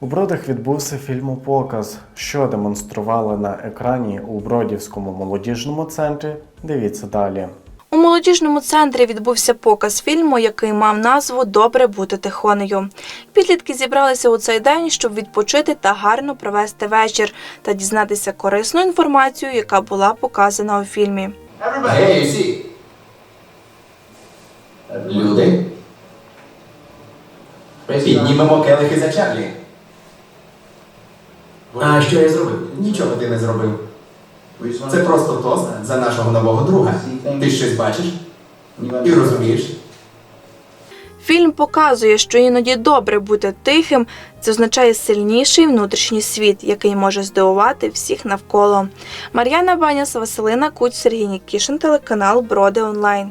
У Бродах відбувся фільмопоказ, що демонстрували на екрані у Бродівському молодіжному центрі. Дивіться далі. У молодіжному центрі відбувся показ фільму, який мав назву Добре бути тихонею. Підлітки зібралися у цей день, щоб відпочити та гарно провести вечір та дізнатися корисну інформацію, яка була показана у фільмі. Гей, всі! Люди. Піднімемо келихи за Чарлі. А що я зробив? Нічого ти не зробив. Це просто тост за нашого нового друга. Ти щось бачиш і розумієш. Фільм показує, що іноді добре бути тихим. Це означає сильніший внутрішній світ, який може здивувати всіх навколо. Мар'яна Баняс, Василина Куць, Сергій Нікішин, телеканал Броди Онлайн.